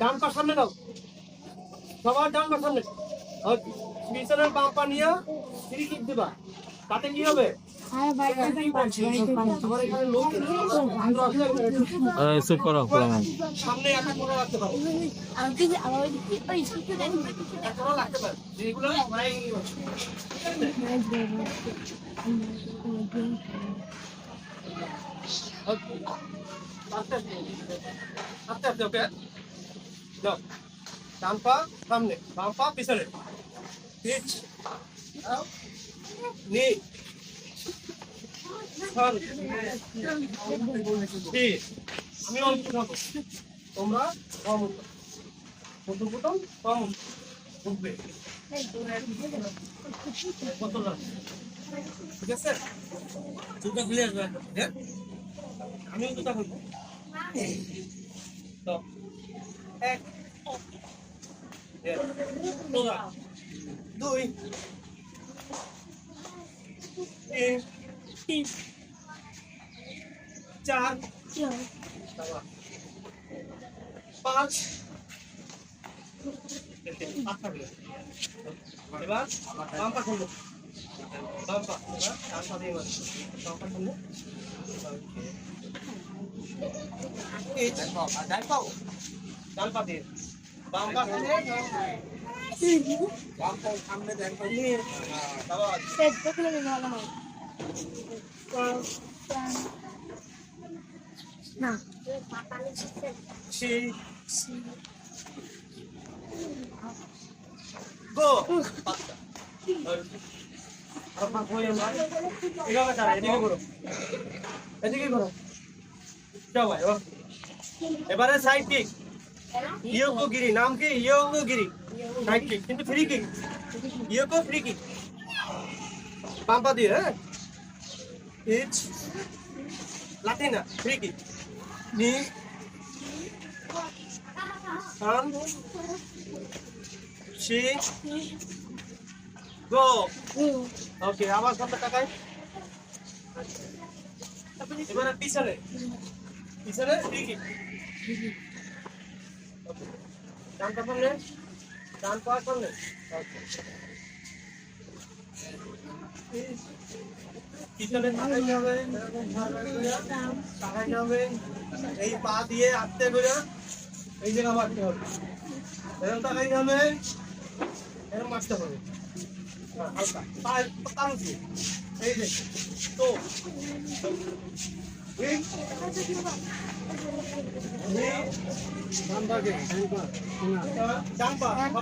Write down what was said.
ডান পা সামনে দাও সবার ডান পা সামনে। আর পিছনের বাম পা নিয়ে ফ্রি কিক দিবা। তাতে কি হবে? সামনে একটা করে রাখতে পারো। রাখতে পারো। যেগুলো আস্তে আস্তে আস্তে আস্তে ওকে। যাও ডান পা, সামনে। বাম পা, পিছনে। পিচ। নি। আমি অল্প খাব। তোমরা কম প্রথম প্রথম কম উঠবে। ঠিক আছে? জুতা খুলে আসবে। হ্যাঁ? আমিও জুতা খুলবো তো এক দেড়, সোজা, দুই তিন চার পাঁচ আটটা হলো। এবার বাম পা খুলবো বাম পা এবার ডান পা দিয়ে এবার বাম পা খুলবো এই ডান পা ডান পা দিয়ে বাম পা বাম পা সামনে ডান পা দিয়ে আবার না সেই গো এভাবে দাঁড়া এদিকে করো যাও ভাই। এবারে সাইড কিক ইয়োগো গিরি নাম কি ইয়োগো গিরি সাইড কিক কিন্তু ফ্রি কিক ইয়োগো ফ্রি কিক পাম্পা দিয়ে হ্যাঁ ইচ লাতিনা ফ্রি কিক নি সান সি গো ওকে আবার কত টাকায় এবারে পিছনে পিছনে ফ্রি কিক ডান পা সামনে ডান পা সামনে পিছনে এই পা দিয়ে আস্তে করে এই জায়গা মারতে হবে। এরকম তাকাইতে হবে, এরকম মারতে হবে। হালকা। পা পা এই যে, তো। এই এই ডান পা ডান পা